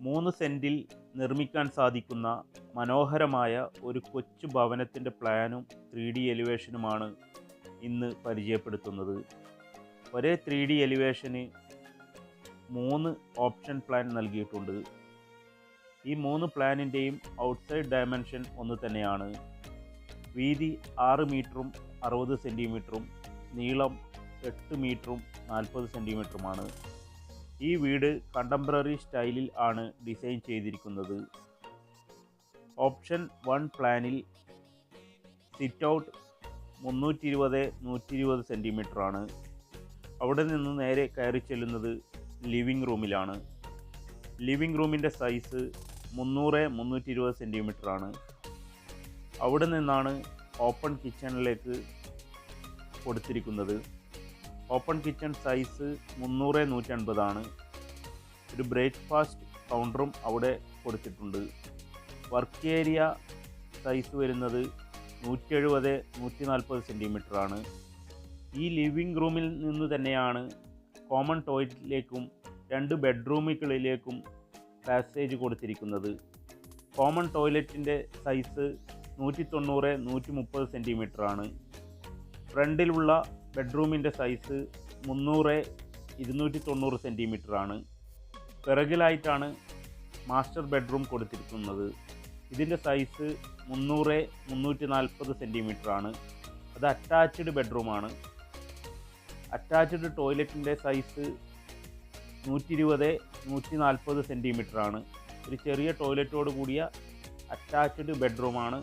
മൂന്ന് സെന്റിൽ നിർമ്മിക്കാൻ സാധിക്കുന്ന മനോഹരമായ ഒരു കൊച്ചു ഭവനത്തിന്റെ പ്ലാനും ത്രീ ഡി എലിവേഷനുമാണ് ഇന്ന് പരിചയപ്പെടുത്തുന്നത്. ഒരേ ത്രീ ഡി എലിവേഷന് മൂന്ന് ഓപ്ഷൻ പ്ലാൻ നൽകിയിട്ടുണ്ട്. ഈ മൂന്ന് പ്ലാനിന്റെയും ഔട്ട്സൈഡ് ഡയമെൻഷൻ ഒന്ന് തന്നെയാണ്. വീതി ആറ് മീറ്ററും അറുപത് സെന്റിമീറ്ററും നീളം എട്ട് മീറ്ററും നാൽപ്പത് സെന്റിമീറ്ററുമാണ് ഈ വീട് കണ്ടംപററി സ്റ്റൈലിൽ ആണ് ഡിസൈൻ ചെയ്തിരിക്കുന്നത്. ഓപ്ഷൻ വൺ പ്ലാനിൽ സിറ്റ് ഔട്ട് മുന്നൂറ്റി ഇരുപത് നൂറ്റി ഇരുപത് സെന്റിമീറ്ററാണ് അവിടെ നിന്ന് നേരെ കയറി ചെല്ലുന്നത് ലിവിംഗ് റൂമിലാണ് ലിവിംഗ് റൂമിന്റെ സൈസ് മുന്നൂറ് മുന്നൂറ്റി ഇരുപത് സെന്റിമീറ്ററാണ് അവിടെ നിന്നാണ് ഓപ്പൺ കിച്ചണിലേക്ക് കൊടുത്തിരിക്കുന്നത്. ഓപ്പൺ കിച്ചൺ സൈസ് മുന്നൂറ് നൂറ്റി അൻപതാണ് ഒരു ബ്രേക്ക്ഫാസ്റ്റ് കൗണ്ടറും അവിടെ കൊടുത്തിട്ടുണ്ട്. വർക്ക് ഏരിയ സൈസ് വരുന്നത് നൂറ്റി എഴുപത് നൂറ്റി നാൽപ്പത് സെന്റിമീറ്ററാണ് ഈ ലിവിംഗ് റൂമിൽ നിന്ന് തന്നെയാണ് കോമൺ ടോയ്ലറ്റിലേക്കും രണ്ട് ബെഡ്റൂമുകളിലേക്കും പാസേജ് കൊടുത്തിരിക്കുന്നത്. കോമൺ ടോയ്ലറ്റിന്റെ സൈസ് നൂറ്റി തൊണ്ണൂറ് നൂറ്റി മുപ്പത് സെന്റിമീറ്ററാണ് ഫ്രണ്ടിലുള്ള ബെഡ്റൂമിന്റെ സൈസ് മുന്നൂറ് ഇരുന്നൂറ്റി തൊണ്ണൂറ് സെന്റിമീറ്ററാണ് പിറകിലായിട്ടാണ് മാസ്റ്റർ ബെഡ്റൂം കൊടുത്തിരിക്കുന്നത്. ഇതിന്റെ സൈസ് മുന്നൂറ് മുന്നൂറ്റി നാൽപ്പത് സെന്റിമീറ്ററാണ് അത് അറ്റാച്ച്ഡ് ബെഡ്റൂമാണ് അറ്റാച്ച്ഡ് ടോയ്ലറ്റിന്റെ സൈസ് നൂറ്റി ഇരുപത് നൂറ്റി നാൽപ്പത് സെന്റിമീറ്ററാണ് ഒരു ചെറിയ ടോയ്ലറ്റോട് കൂടിയ അറ്റാച്ച്ഡ് ബെഡ്റൂമാണ്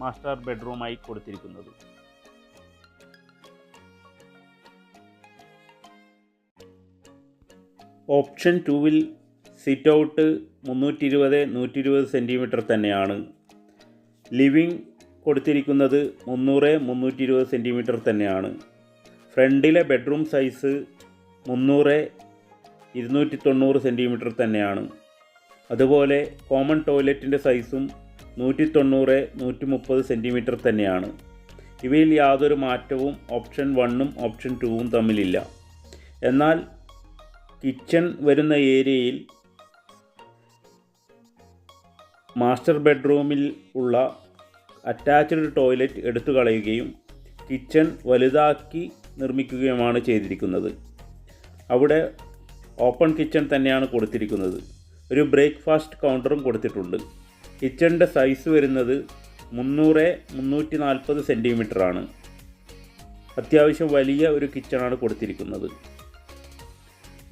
മാസ്റ്റർ ബെഡ്റൂമായി കൊടുത്തിരിക്കുന്നത്. ഓപ്ഷൻ ടൂവിൽ സിറ്റ് ഔട്ട് മുന്നൂറ്റി ഇരുപത് നൂറ്റി ഇരുപത് സെന്റിമീറ്റർ തന്നെയാണ്. ലിവിങ് കൊടുത്തിരിക്കുന്നത് മുന്നൂറ് മുന്നൂറ്റി ഇരുപത് സെന്റിമീറ്റർ തന്നെയാണ്. ഫ്രണ്ടിലെ ബെഡ്റൂം സൈസ് മുന്നൂറ് ഇരുന്നൂറ്റി തൊണ്ണൂറ് സെന്റിമീറ്റർ തന്നെയാണ്. അതുപോലെ കോമൺ ടോയ്ലറ്റിന്റെ സൈസും നൂറ്റി തൊണ്ണൂറ് നൂറ്റി മുപ്പത് സെന്റിമീറ്റർ തന്നെയാണ്. ഇവയിൽ യാതൊരു മാറ്റവും ഓപ്ഷൻ വണ്ണും ഓപ്ഷൻ ടൂവും തമ്മിലില്ല. എന്നാൽ കിച്ചൺ വരുന്ന ഏരിയയിൽ മാസ്റ്റർ ബെഡ്റൂമിൽ ഉള്ള അറ്റാച്ച്ഡ് ടോയ്ലറ്റ് എടുത്തു കളയുകയും കിച്ചൺ വലുതാക്കി നിർമ്മിക്കുകയുമാണ് ചെയ്തിരിക്കുന്നത്. അവിടെ ഓപ്പൺ കിച്ചൺ തന്നെയാണ് കൊടുത്തിരിക്കുന്നത്. ഒരു ബ്രേക്ക്ഫാസ്റ്റ് കൗണ്ടറും കൊടുത്തിട്ടുണ്ട്. കിച്ചണിന്റെ സൈസ് വരുന്നത് മുന്നൂറ് മുന്നൂറ്റി നാൽപ്പത് സെന്റിമീറ്ററാണ്. അത്യാവശ്യം വലിയ ഒരു കിച്ചണാണ് കൊടുത്തിരിക്കുന്നത്.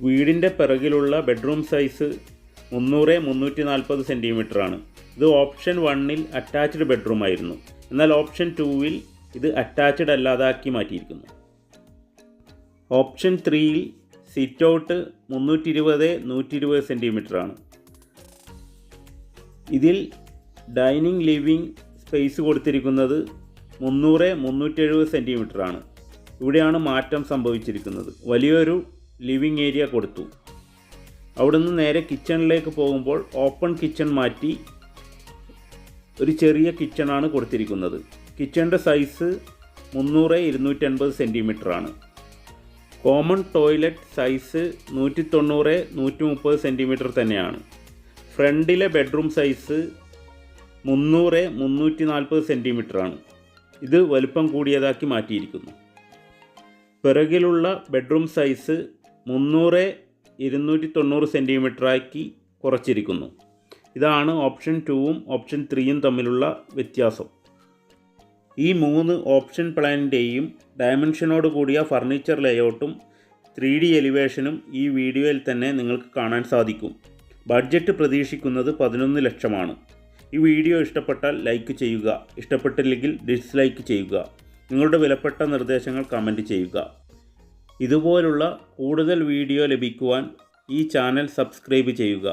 വീടിന്റെ പിറകിലുള്ള ബെഡ്റൂം സൈസ് മുന്നൂറ് മുന്നൂറ്റി നാൽപ്പത് സെന്റിമീറ്ററാണ് ഇത് ഓപ്ഷൻ വണ്ണിൽ അറ്റാച്ച്ഡ് ബെഡ്റൂം ആയിരുന്നു. എന്നാൽ ഓപ്ഷൻ ടൂവിൽ ഇത് അറ്റാച്ച്ഡ് അല്ലാതാക്കി മാറ്റിയിരിക്കുന്നു. ഓപ്ഷൻ ത്രീയിൽ സിറ്റ് ഔട്ട് മുന്നൂറ്റി ഇരുപത് നൂറ്റി ഇരുപത് സെന്റിമീറ്ററാണ് ഇതിൽ ഡൈനിങ് ലിവിംഗ് സ്പേസ് കൊടുത്തിരിക്കുന്നത് മുന്നൂറ് മുന്നൂറ്റി എഴുപത് സെന്റിമീറ്ററാണ് ഇവിടെയാണ് മാറ്റം സംഭവിച്ചിരിക്കുന്നത്. വലിയൊരു ലിവിങ് ഏരിയ കൊടുത്തു. അവിടുന്ന് നേരെ കിച്ചണിലേക്ക് പോകുമ്പോൾ ഓപ്പൺ കിച്ചൺ മാറ്റി ഒരു ചെറിയ കിച്ചണാണ് കൊടുത്തിരിക്കുന്നത്. കിച്ചണിന്റെ സൈസ് മുന്നൂറ് ഇരുന്നൂറ്റൻപത് സെന്റിമീറ്ററാണ്. കോമൺ ടോയ്ലറ്റ് സൈസ് നൂറ്റി തൊണ്ണൂറ് നൂറ്റി മുപ്പത് സെന്റിമീറ്റർ തന്നെയാണ്. ഫ്രണ്ടിലെ ബെഡ്റൂം സൈസ് മുന്നൂറ് മുന്നൂറ്റി നാൽപ്പത് സെന്റിമീറ്ററാണ്. ഇത് വലുപ്പം കൂടിയതാക്കി മാറ്റിയിരിക്കുന്നു. പിറകിലുള്ള ബെഡ്റൂം സൈസ് മുന്നൂറ് ഇരുന്നൂറ്റി തൊണ്ണൂറ് സെന്റിമീറ്ററാക്കി കുറച്ചിരിക്കുന്നു. ഇതാണ് ഓപ്ഷൻ ടൂവും ഓപ്ഷൻ ത്രീയും തമ്മിലുള്ള വ്യത്യാസം. ഈ മൂന്ന് ഓപ്ഷൻ പ്ലാനിന്റെയും ഡയമെൻഷനോട് കൂടിയ ഫർണിച്ചർ ലേഔട്ടും ത്രീ ഡി എലിവേഷനും ഈ വീഡിയോയിൽ തന്നെ നിങ്ങൾക്ക് കാണാൻ സാധിക്കും. ബഡ്ജറ്റ് പ്രതീക്ഷിക്കുന്നത് പതിനൊന്ന് ലക്ഷമാണ്. ഈ വീഡിയോ ഇഷ്ടപ്പെട്ടാൽ ലൈക്ക് ചെയ്യുക. ഇഷ്ടപ്പെട്ടില്ലെങ്കിൽ ഡിസ്ലൈക്ക് ചെയ്യുക. നിങ്ങളുടെ വിലപ്പെട്ട നിർദ്ദേശങ്ങൾ കമന്റ് ചെയ്യുക. ഇതുപോലുള്ള കൂടുതൽ വീഡിയോ ലഭിക്കുവാൻ ഈ ചാനൽ സബ്സ്ക്രൈബ് ചെയ്യുക.